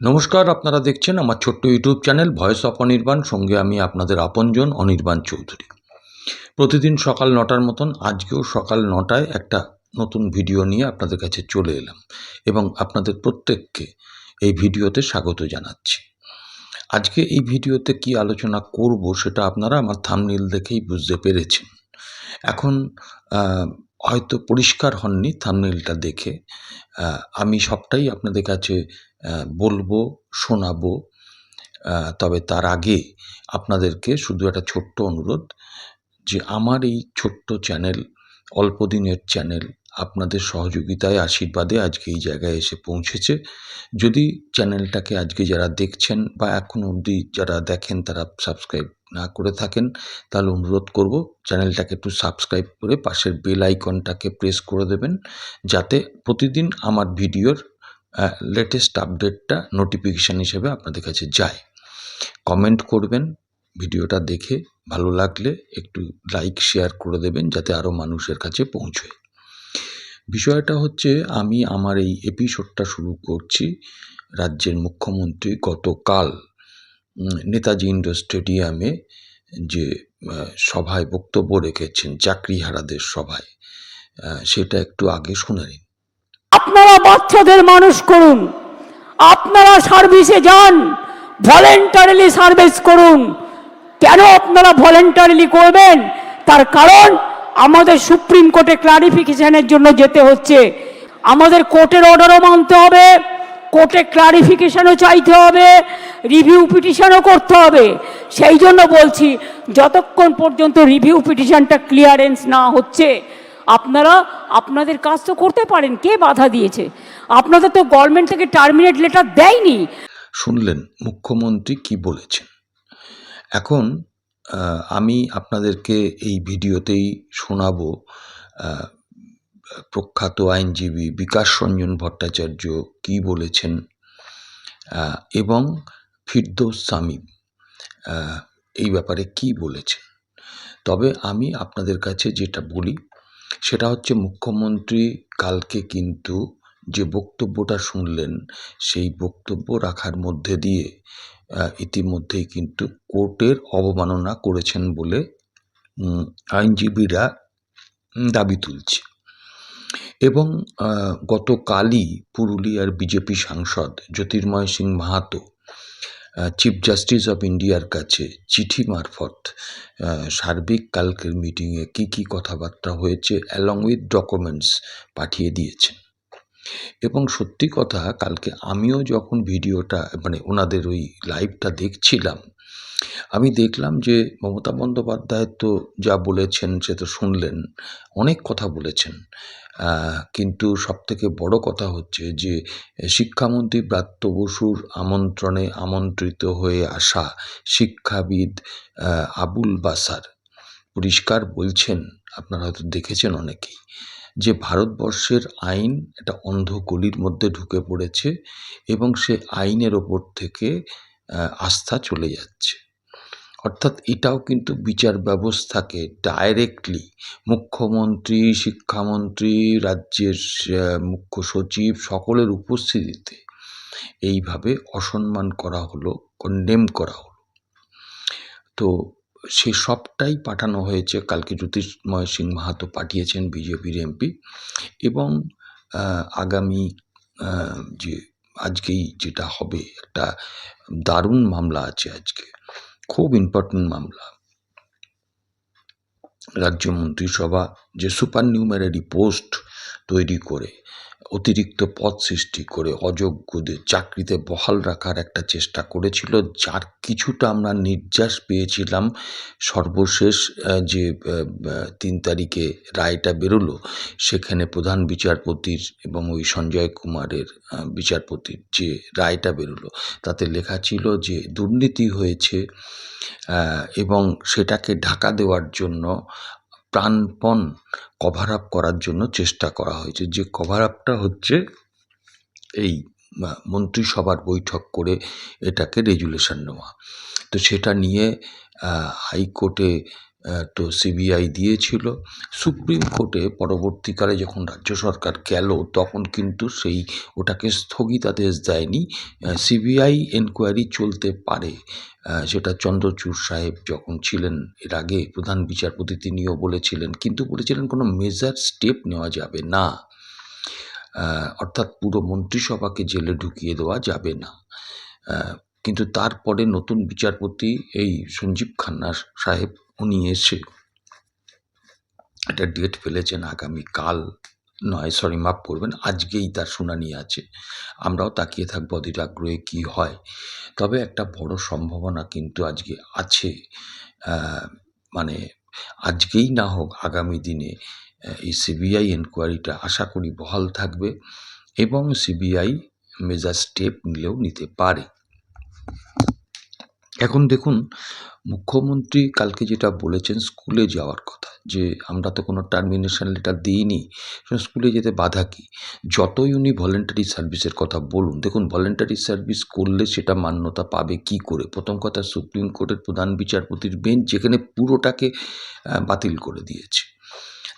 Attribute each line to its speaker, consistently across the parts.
Speaker 1: নমস্কার, আপনারা দেখছেন আমার ছোট্ট YouTube channel voice of Anirban. সঙ্গে আমি আপনাদের আপনজন, অনির্বাণ চৌধুরী। প্রতিদিন সকাল নটার মতন, আজকেও সকাল নটায় একটা নতুন ভিডিও নিয়ে আপনাদের কাছে চলে এলাম এবং আপনাদের প্রত্যেককে এই ভিডিওতে স্বাগত জানাচ্ছি। আজকে এই ভিডিওতে কি আলোচনা করব সেটা আপনারা আমার থামনিল দেখেই বুঝতে পেরেছেন। এখন হয়তো পরিষ্কার হননি থামনিলটা দেখে। আমি সবটাই আপনাদের কাছে বলব, শোনাবো। তবে তার আগে আপনাদেরকে শুধু একটা ছোট্ট অনুরোধ যে আমার এই ছোট্ট চ্যানেল অল্প দিনের চ্যানেল আপনাদের সহযোগিতায়, আশীর্বাদে আজকে এই জায়গায় এসে পৌঁছেছে। যদি চ্যানেলটাকে আজকে যারা দেখছেন বা এখনও অবধি যারা দেখেন তারা সাবস্ক্রাইব না করে থাকেন, তাহলে অনুরোধ করব চ্যানেলটাকে একটু সাবস্ক্রাইব করে পাশের বেল আইকনটাকে প্রেস করে দেবেন, যাতে প্রতিদিন আমার ভিডিওর লেটেস্ট আপডেটটা নোটিফিকেশান হিসেবে আপনাদের কাছে যায়। কমেন্ট করবেন, ভিডিওটা দেখে ভালো লাগলে একটু লাইক শেয়ার করে দেবেন, যাতে আরও মানুষের কাছে পৌঁছয়। বিষয়টা হচ্ছে আমি আমার এই এপিসোডটা শুরু করছি রাজ্যের মুখ্যমন্ত্রী গতকাল। নেতাজি ইন্ডোর স্টেডিয়ামে যে সভায় বক্তব্য রেখেছেন, চাকরিহারাদের সভায় সেটা একটু আগে শুনে নিন।
Speaker 2: আপনারা বাচ্চাদের মানুষ করুন। আপনারা সার্ভিসে যান, ভলেন্টারিলি সার্ভিস করুন। কেন আপনারা ভলেন্টারিলি করবেন? তার কারণ আমাদের সুপ্রিম কোর্টে ক্লারিফিকেশনের জন্য যেতে হচ্ছে। আমাদের কোর্টের অর্ডারও মানতে হবে। কোর্টে ক্লারিফিকেশনও চাইতে হবে রিভিউ পিটিশনও করতে হবে। সেই জন্য বলছি, যতক্ষণ পর্যন্ত রিভিউ পিটিশনটা ক্লিয়ারেন্স না হচ্ছে, আপনারা, আপনাদের কাজ তো করতে পারেন, কে বাধা দিয়েছে? আপনাদের তো গভর্নমেন্ট থেকে টার্মিনেট লেটার দেয়নি।
Speaker 1: শুনলেন, মুখ্যমন্ত্রী কি বলেছেন? এখন আমি আপনাদেরকে এই ভিডিওতেই শোনাবো প্রখ্যাত আইনজীবী বিকাশ রঞ্জন ভট্টাচার্য কি বলেছেন? এবং ফিরদৌস সামিম এই ব্যাপারে কি বলেছেন? তবে আমি আপনাদের কাছে যেটা বলি, সেটা হচ্ছে মুখ্যমন্ত্রী কালকে কিন্তু যে বক্তব্যটা শুনলেন, সেই বক্তব্য রাখার মধ্যে দিয়ে ইতিমধ্যেই কিন্তু কোর্টের অবমাননা করেছেন বলে আইনজীবীরা দাবি তুলছে। এবং গতকালই পুরুলিয়ার বিজেপি সাংসদ Jyotirmay Singh Mahato chief justice of ইন্ডিয়ার কাছে চিঠি মারফত সার্বিক কালকের মিটিংয়ে কি কি কথাবার্তা হয়েছে অ্যালং উইথ ডকুমেন্টস পাঠিয়ে দিয়েছেন। এবং সত্যি কথা, কালকে আমিও যখন ভিডিওটা মানে ওনাদের ওই লাইভটা দেখছিলাম, আমি দেখলাম যে মমতা বন্দ্যোপাধ্যায় তো যা বলেছেন সে তো শুনলেন, অনেক কথা বলেছেন। কিন্তু সবথেকে বড় কথা হচ্ছে যে, শিক্ষামন্ত্রী ব্রাত্য বসুর আমন্ত্রণে আমন্ত্রিত হয়ে আসা শিক্ষাবিদ আবুল বাসার পরিষ্কার বলছেন, আপনারা হয়তো দেখেছেন অনেকেই, যে ভারতবর্ষের আইন একটা অন্ধকলির মধ্যে ঢুকে পড়েছে এবং সে আইনের ওপর থেকে আস্থা চলে যাচ্ছে। অর্থাৎ এটাও কিন্তু বিচার ব্যবস্থাকে ডাইরেক্টলি মুখ্যমন্ত্রী, শিক্ষামন্ত্রী, রাজ্যের মুখ্য সচিব সকলের উপস্থিতিতে এইভাবে অসম্মান করা হলো কন্ডেম করা হলো। তো সে সবটাই পাঠানো হয়েছে, কালকে জ্যোতিষময় সিং মাহাতো পাঠিয়েছেন বিজেপির এমপি এবং আগামী যে আজকেই যেটা হবে একটা দারুণ মামলা আছে আজকে। খুব ইম্পর্টেন্ট মামলা। রাজ্য মন্ত্রিসভা যে সুপার নিউমেরারি পোস্ট তৈরি করে অতিরিক্ত পদ সৃষ্টি করে অযোগ্যদের চাকরিতে বহাল রাখার একটা চেষ্টা করেছিল, যার কিছুটা আমরা নির্যাস পেয়েছিলাম। সর্বশেষ যে তিন তারিখে রায়টা বেরোলো, সেখানে প্রধান বিচারপতির এবং ওই সঞ্জয় কুমারের বিচারপতির যে রায়টা বেরোলো, তাতে লেখা ছিল যে দুর্নীতি হয়েছে এবং সেটাকে ঢাকা দেওয়ার জন্য প্রাণপণ কভার আপ করার জন্য চেষ্টা করা হয়েছে। যে কভার আপটা হচ্ছে এই মন্ত্রিসভার বৈঠক করে এটাকে রেজুলেশন নেওয়া। তো সেটা নিয়ে হাইকোর্টে তো সিবিআই দিয়েছিল। সুপ্রিম কোর্টে পরবর্তীকালে যখন রাজ্য সরকার গেল, তখন কিন্তু সেই ওটাকে স্থগিতাদেশ দেয়নি। সিবিআই এনকোয়ারি চলতে পারে। সেটা চন্দ্রচূড় সাহেব যখন ছিলেন, এর আগে প্রধান বিচারপতি তিনিও বলেছিলেন, কিন্তু বলেছিলেন কোনো মেজার স্টেপ নেওয়া যাবে না। অর্থাৎ পুরো মন্ত্রিসভাকে জেলে ঢুকিয়ে দেওয়া যাবে না। কিন্তু তারপরে নতুন বিচারপতি এই সঞ্জীব খান্না সাহেব উনি এসে একটা ডেট ফেলেছেন আগামী কাল নয় সরি মাফ করবেন, আজকেই তার শুনানি আছে। আমরাও তাকিয়ে থাকব অধীর আগ্রহে কী হয়। তবে একটা বড় সম্ভাবনা কিন্তু আজকে আছে। মানে আজকেই না হোক, আগামী দিনে এই সিবিআই এনকোয়ারিটা আশা করি বহাল থাকবে এবং সিবিআই মেজার স্টেপ নিলেও নিতে পারে। এখন দেখুন, মুখ্যমন্ত্রী কালকে যেটা বলেছেন স্কুলে যাওয়ার কথা, যে আমরা তো কোনো টার্মিনেশন লেটার দিইনি স্কুলে যেতে বাধা কী? যতই উনি ভলেন্টারি সার্ভিসের কথা বলুন, দেখুন ভলেন্টারি সার্ভিস করলে সেটা মান্যতা পাবে কি করে? প্রথম কথা সুপ্রিম কোর্টের প্রধান বিচারপতির বেঞ্চ যেখানে পুরোটাকে বাতিল করে দিয়েছে।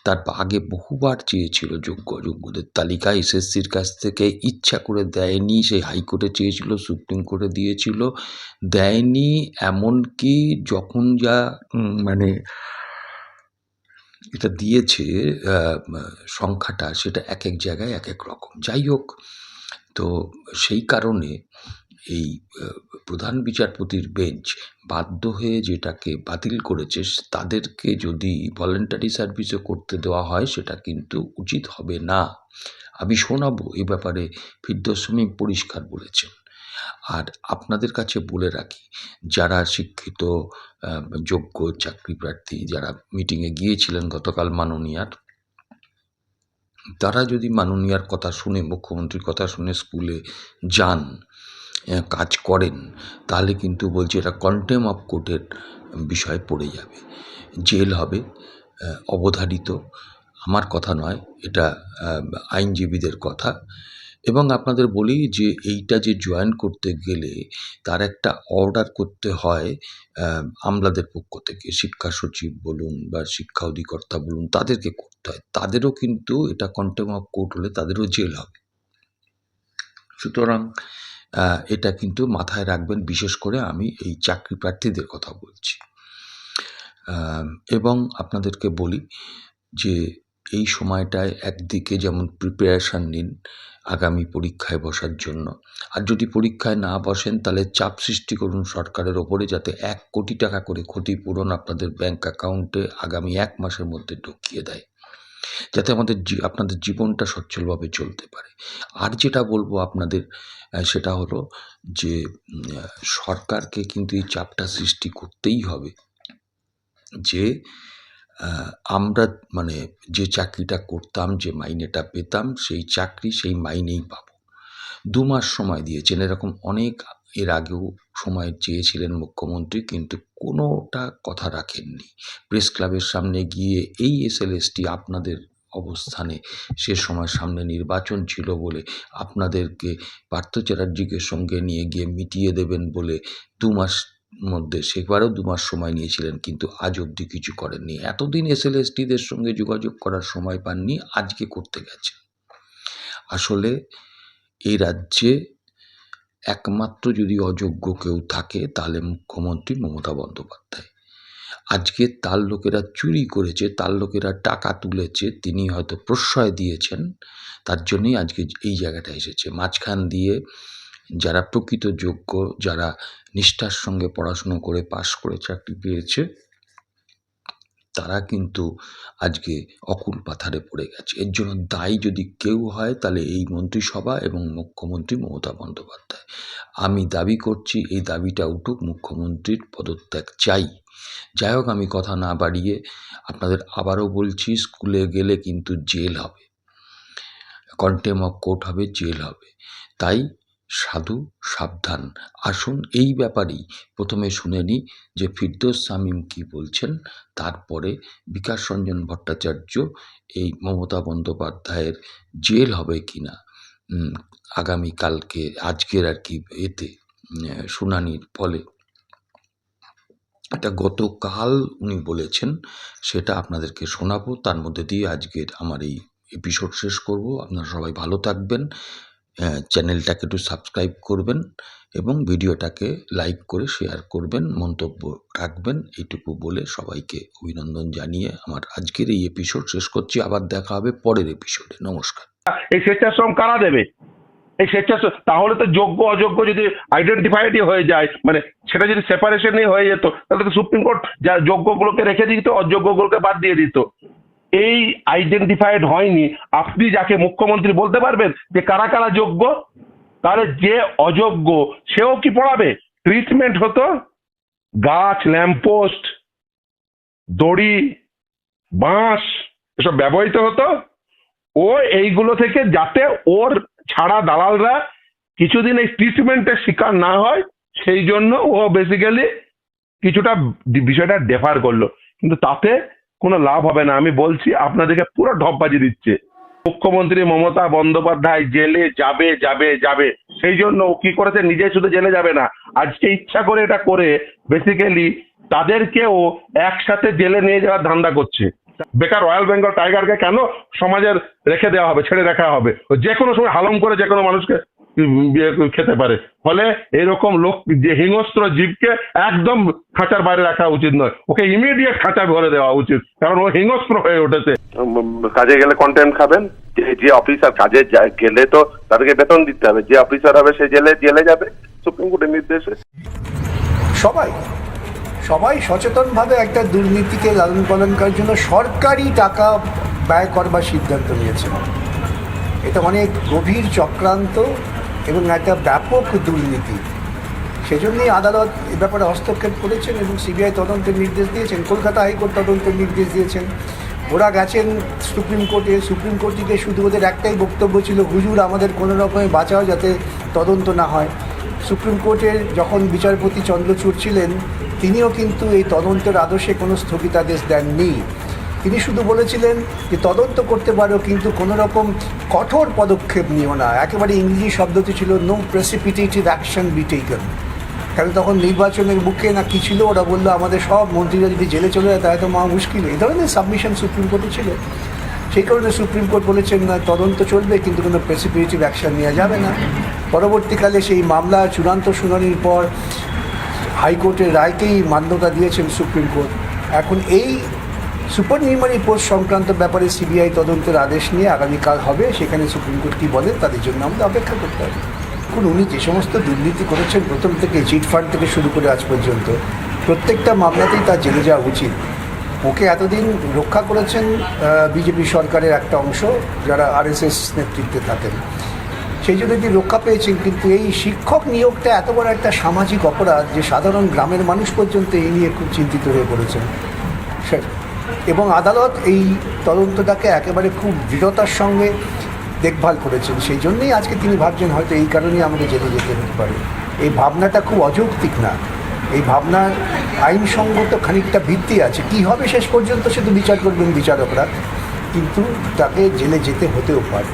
Speaker 1: তার আগে বহুবার চেয়েছিল যোগ্য, যোগ্যদের তালিকা এসএসসির কাছ থেকে ইচ্ছা করে দেয়নি সেই হাইকোর্টে চেয়েছিল, সুপ্রিম কোর্টে দিয়েছিল, দেয়নি, এমনকি যখন যা মানে এটা দিয়েছে সংখ্যাটা সেটা এক এক জায়গায় এক এক রকম। যাই হোক, তো সেই কারণে এই প্রধান বিচারপতির বেঞ্চ বাধ্য হয়ে যেটাকে বাতিল করেছে, তাদেরকে যদি ভলেন্টারি সার্ভিসও করতে দেওয়া হয়, সেটা কিন্তু উচিত হবে না। আমি শোনাবো, এ ব্যাপারে ফিরদোসমী পরিষ্কার বলেছেন। আর আপনাদের কাছে বলে রাখি, যারা শিক্ষিত যোগ্য চাকরি প্রার্থী যারা মিটিংয়ে গিয়েছিলেন গতকাল মাননীয়ার, তারা যদি মাননীয়ার কথা শুনে, মুখ্যমন্ত্রীর কথা শুনে স্কুলে যান কাজ করেন, তাহলে কিন্তু বলছি এটা কন্টেম অফ কোর্টের বিষয় পড়ে যাবে। জেল হবে অবধারিত। আমার কথা নয়, এটা আইনজীবীদের কথা। এবং আপনাদের বলি যে এইটা যে জয়েন করতে গেলে তার একটা অর্ডার করতে হয় আমলাদের পক্ষ থেকে। শিক্ষা সচিব বলুন বা শিক্ষা অধিকর্তা বলুন, তাদেরকে করতে হয়। তাদেরও কিন্তু এটা কন্টেম অফ কোর্ট হলে তাদেরও জেল হবে। সুতরাং এটা কিন্তু মাথায় রাখবেন, বিশেষ করে আমি এই চাকরি প্রার্থীদের কথা বলছি। এবং আপনাদেরকে বলি যে এই সময়টায় একদিকে যেমন প্রিপারেশান নিন আগামী পরীক্ষায় বসার জন্য, আর যদি পরীক্ষায় না বসেন তাহলে চাপ সৃষ্টি করুন সরকারের ওপরে যাতে এক কোটি টাকা করে ক্ষতিপূরণ আপনাদের ব্যাংক অ্যাকাউন্টে আগামী এক মাসের মধ্যে ঢুকিয়ে দেয়, যাতে আমাদের আপনাদের জীবনটা সচ্ছলভাবে চলতে পারে। আর যেটা বলব আপনাদের সেটা হলো যে সরকারকে কিন্তু এই চাপটা সৃষ্টি করতেই হবে যে আমরা মানে যে চাকরিটা করতাম, যে মাইনেটা পেতাম, সেই চাকরি সেই মাইনেই পাব। দু মাস সময় দিয়েছেন। এরকম অনেক এর আগেও সময় চেয়েছিলেন মুখ্যমন্ত্রী, কিন্তু কোনোটা কথা রাখেননি। প্রেস ক্লাবের সামনে গিয়ে এই এসএলএসটি আপনাদের অবস্থানে। সে সময় সামনে নির্বাচন ছিল বলে আপনাদেরকে পার্থ চ্যাটার্জিকে সঙ্গে নিয়ে গিয়ে মিটিয়ে দেবেন বলে দু মাস মধ্যে, সেবারও দু মাস সময় নিয়েছিলেন কিন্তু আজ অবধি কিছু করেননি। এতদিন এসএলএসটিদের সঙ্গে যোগাযোগ করার সময় পাননি, আজকে করতে গেছে আসলে এই রাজ্যে একমাত্র যদি অযোগ্য কেউ থাকে, তাহলে মুখ্যমন্ত্রী মমতা বন্দ্যোপাধ্যায়। আজকে তার লোকেরা চুরি করেছে, তার লোকেরা টাকা তুলেছে, তিনি হয়তো প্রশ্রয় দিয়েছেন, তার জন্যই আজকে এই জায়গাটা এসেছে। মাঝখান দিয়ে যারা প্রকৃত যোগ্য, যারা নিষ্ঠার সঙ্গে পড়াশুনো করে পাশ করে চাকরি পেয়েছে, তারা কিন্তু আজকে অকুল পাথারে পড়ে গেছে। এর জন্য দায়ী যদি কেউ হয়, তাহলে এই মন্ত্রিসভা এবং মুখ্যমন্ত্রী মমতা বন্দ্যোপাধ্যায়। আমি দাবি করছি, এই দাবিটা উঠুক, মুখ্যমন্ত্রীর পদত্যাগ চাই। যাই হোক, আমি কথা না বাড়িয়ে আপনাদের আবারও বলছি, স্কুলে গেলে কিন্তু জেল হবে। কন্টেম অফ কোর্ট হবে, জেল হবে। তাই সাধু, সাবধান। আসুন, এই ব্যাপারেই প্রথমে শুনে নিই যে ফিরদৌস শামীম কী বলছেন। তারপরে বিকাশ রঞ্জন ভট্টাচার্য এই মমতা বন্দ্যোপাধ্যায়ের জেল হবে কি না আগামীকালকে, আজকের আর কি এতে শুনানির ফলে। এটা গতকাল উনি বলেছেন সেটা আপনাদেরকে শোনাবো। তার মধ্যে দিয়ে আজকের আমার এই এপিসোড শেষ করব। আপনারা সবাই ভালো থাকবেন আহ, চ্যানেলটাকে একটু সাবস্ক্রাইব করবেন এবং ভিডিওটাকে লাইক করে শেয়ার করবেন মন্তব্য রাখবেন। এইটুকু বলে সবাইকে অভিনন্দন জানিয়ে আমার আজকের এই এপিসোড শেষ করছি। আবার দেখা হবে পরের এপিসোডে নমস্কার।
Speaker 3: এই স্বেচ্ছাশ্রম কারা দেবে? এই স্বেচ্ছাশ্রম তাহলে তো যোগ্য, অযোগ্য যদি আইডেন্টিফাইডই হয়ে যায় মানে সেটা যদি সেপারেশনই হয়ে যেত, তাহলে তো সুপ্রিম কোর্ট যা যোগ্যগুলোকে রেখে দিত, অযোগ্যগুলোকে বাদ দিয়ে দিত। এই আইডেন্টিফাইড হয়নি। আপনি যাকে মুখ্যমন্ত্রী বলতে পারবেন যে কারা কারা যোগ্য, তাহলে যে অযোগ্য, সেও কি পড়াবে? ট্রিটমেন্ট হতো, গাছ ল্যাম্পপোস্ট দড়ি, বাঁশ, এসব ব্যবহৃত হতো। ও এইগুলো থেকে যাতে ওর ছাড়া দালালরা কিছুদিন এই ট্রিটমেন্টের শিকার না হয়, সেই জন্য ও বেসিক্যালি কিছুটা বিষয়টা ডেফার করল। কিন্তু তাতে কোনো লাভ হবে না। আমি বলছি, আপনাদেরকে পুরো ঢপবাজি দিচ্ছে। মুখ্যমন্ত্রী মমতা বন্দ্যোপাধ্যায় জেলে যাবে যাবে যাবে। সেই জন্য ও কি করেছে? নিজে শুধু জেলে যাবে না। আজকে ইচ্ছা করে এটা করে বেসিক্যালি তাদেরকেও একসাথে জেলে নিয়ে যাওয়ার ধান্দা করছে। বেকার রয়্যাল বেঙ্গল টাইগারকে কেন সমাজের রেখে দেওয়া হবে ছেড়ে রাখা হবে? ও যে কোনো সময় হালম করে যে কোনো মানুষকে ইয়ে খেতে পারে। ফলে এরকম লোক যে হিংস্র জীবকে একদম খাঁচার বাইরে রাখা উচিত নয়। ওকে ইমিডিয়েট খাঁচা ভরে দেওয়া উচিত। কারণ ও হিংস্র হয়ে উঠেছে।
Speaker 4: কাজে গেলে কন্টেন্ট খাবেন। যে যে অফিসার কাজে গেলে তো তাদেরকে বেতন দিতে হবে। যে অফিসার হবে সে জেলে জেলে যাবে। সুপ্রিম কোর্টের নির্দেশে।
Speaker 5: সবাই সবাই সচেতনভাবে একটা দুর্নীতিকে লালন পালন করার জন্য সরকারি টাকা ব্যয় করবার সিদ্ধান্ত নিয়েছে। এটা অনেক গভীর চক্রান্ত এবং একটা ব্যাপক দুর্নীতি। সেজন্যই আদালত এ ব্যাপারে হস্তক্ষেপ করেছেন এবং সিবিআই তদন্তের নির্দেশ দিয়েছেন, কলকাতা হাইকোর্ট তদন্তের নির্দেশ দিয়েছেন। ওরা গেছেন সুপ্রিম কোর্টে, সুপ্রিম কোর্ট থেকে শুধু ওদের একটাই বক্তব্য ছিল, হুজুর, আমাদের কোনো রকমে বাঁচাও যাতে তদন্ত না হয়। সুপ্রিম কোর্টের যখন বিচারপতি চন্দ্রচূড় ছিলেন তিনিও কিন্তু এই তদন্তের আদর্শে কোনো স্থগিতাদেশ দেননি। তিনি শুধু বলেছিলেন যে তদন্ত করতে পারো, কিন্তু কোনো রকম কঠোর পদক্ষেপ নিও না। একেবারে ইংরেজি শব্দটি ছিল no precipitative action be taken কারণ তখন নির্বাচনের মুখে না কী ছিল, ওরা বলল, আমাদের সব মন্ত্রীরা যদি জেলে চলে যায়, তাহলে তো মা মুশকিল। এই ধরনের সাবমিশন সুপ্রিম কোর্টে ছিল। সেই কারণে সুপ্রিম কোর্ট বলেছেন, না, তদন্ত চলবে, কিন্তু কোনো প্রেসিপিটেটিভ অ্যাকশন নেওয়া যাবে না। পরবর্তীকালে সেই মামলা, চূড়ান্ত শুনানির পর হাইকোর্টের রায়কেই মান্যতা দিয়েছেন সুপ্রিম কোর্ট। এখন এই সুপার নির্মাণী পোস্ট সংক্রান্ত ব্যাপারে সিবিআই তদন্তের আদেশ নিয়ে আগামীকাল হবে, সেখানে সুপ্রিম কোর্ট কী বলে তাদের জন্য আমাদের অপেক্ষা করতে হবে। এখন উনি যে সমস্ত দুর্নীতি করেছেন, প্রথম থেকে চিট ফান্ড থেকে শুরু করে আজ পর্যন্ত, প্রত্যেকটা মামলাতেই তার জেলে যাওয়া উচিত। ওকে এতদিন রক্ষা করেছেন বিজেপি সরকারের একটা অংশ, যারা আরএসএস নেতৃত্বে থাকেন। সেই জন্য তিনি রক্ষা পেয়েছেন, কিন্তু এই শিক্ষক নিয়োগটা এত বড় একটা সামাজিক অপরাধ যে সাধারণ গ্রামের মানুষ পর্যন্ত এই নিয়ে খুব চিন্তিত হয়ে পড়েছেন। এবং আদালত এই তদন্তটাকে একেবারে খুব দৃঢ়তার সঙ্গে দেখভাল করেছেন। সেই জন্যই আজকে তিনি ভাবছেন হয়তো এই কারণেই আমাকে জেলে যেতে হতে পারে। এই ভাবনাটা খুব অযৌক্তিক না। এই ভাবনার আইনসঙ্গত খানিকটা ভিত্তি আছে। কি হবে শেষ পর্যন্ত তো বিচার করবেন বিচারকরা, কিন্তু তাকে জেলে যেতে হতেও পারে।